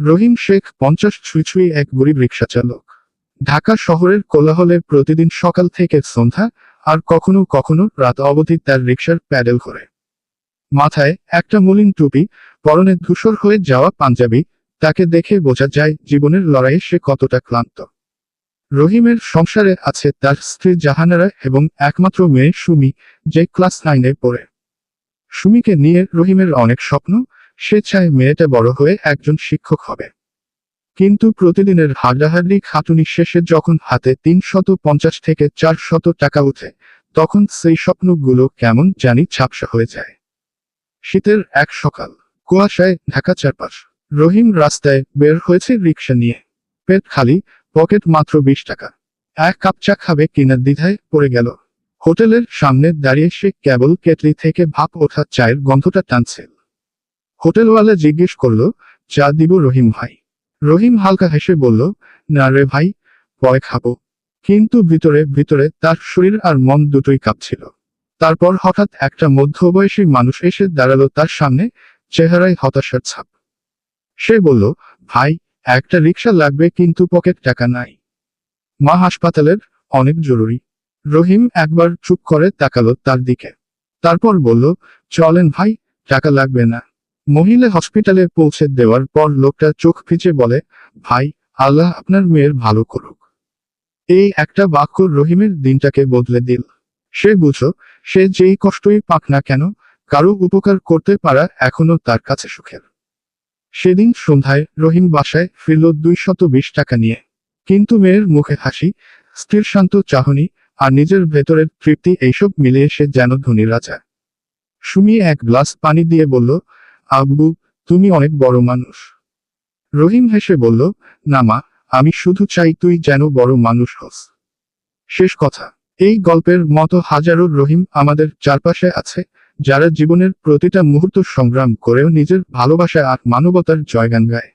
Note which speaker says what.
Speaker 1: রহিম শেখ পঞ্চাশ ছুঁই এক গরিব রিক্সা চালক। ঢাকা শহরের কোলাহলে প্রতিদিন সকাল থেকে সন্ধ্যা, আর কখনো কখনো রাত অবধি তার রিক্সার প্যাডেল করে মাথায় একটা মলিন টুপি, পরনে ধূসর হয়ে যাওয়া পাঞ্জাবি, তাকে দেখে বোঝা যায় জীবনের লড়াইয়ে সে কতটা ক্লান্ত। রহিমের সংসারে আছে তার স্ত্রী জাহানারা এবং একমাত্র মেয়ে সুমি, যে ক্লাস নাইনে পড়ে। সুমিকে নিয়ে রহিমের অনেক স্বপ্ন সে চায় মেয়েটা বড় হয়ে একজন শিক্ষক হবে। কিন্তু প্রতিদিনের হাড্ডাহাড্ডি খাটুনি শেষে যখন হাতে তিনশত পঞ্চাশ থেকে চার শত টাকা উঠে তখন সেই স্বপ্নগুলো কেমন জানি ঝাপসা হয়ে যায়। শীতের এক সকাল, কুয়াশায় ঢাকা চারপাশ, রহিম রাস্তায় বের হয়েছে রিক্সা নিয়ে। পেট খালি, পকেট মাত্র বিশ টাকা। এক কাপ চা খাবে কিনা দ্বিধায় পড়ে গেল। হোটেলের সামনে দাঁড়িয়ে সে কেবল কেটলি থেকে ভাপ ওঠা চায়ের গন্ধটা টানছে। হোটেলওয়ালা জিজ্ঞেস করল, চা দিব রহিম ভাই? রহিম হালকা হেসে বলল, না রে ভাই, পরে খাব। কিন্তু ভিতরে ভিতরে তার শরীর আর মন দুটোই কাঁপছিল। তারপর হঠাৎ একটা মধ্যবয়সী মানুষ এসে দাঁড়াল তার সামনে, চেহারায় হতাশার ছাপ। সে বলল, ভাই, একটা রিক্সা লাগবে কিন্তু পকেট টাকা নাই। মা হাসপাতালের অনেক জরুরি। রহিম একবার চুপ করে তাকালো তার দিকে। তারপর বলল, চলেন ভাই, টাকা লাগবে না। মহিলা হসপিটালে পৌঁছে দেওয়ার পর লোকটা চোখ ভিজে বলে, ভাই, আল্লাহ আপনার মেয়ের ভালো করুক। এই একটা বাক্য রহিমের দিনটাকে বদলে দিল। সে বুঝো সে যেই কষ্টই পাক না কেন, কারও উপকার করতে পারা এখনও তার কাছে সুখের। সেদিন সন্ধ্যায় রহিম বাসায় ফিরল দুইশত বিশ টাকা নিয়ে। কিন্তু মেয়ের মুখে হাসি, স্থির শান্ত চাহনি আর নিজের ভেতরের তৃপ্তি এইসব মিলিয়ে সে যেন ধনী রাজা। সুমি এক গ্লাস পানি দিয়ে বলল আব্বু, তুমি অনেক বড় মানুষ। রহিম হেসে বলল, না মা, আমি শুধু চাই তুই যেন বড় মানুষ হস। শেষ কথা। এই গল্পের মতো হাজারো রহিম আমাদের চারপাশে আছে, যারা জীবনের প্রতিটা মুহূর্ত সংগ্রাম করেও নিজের ভালোবাসা আর মানবতার জয়গান গায়।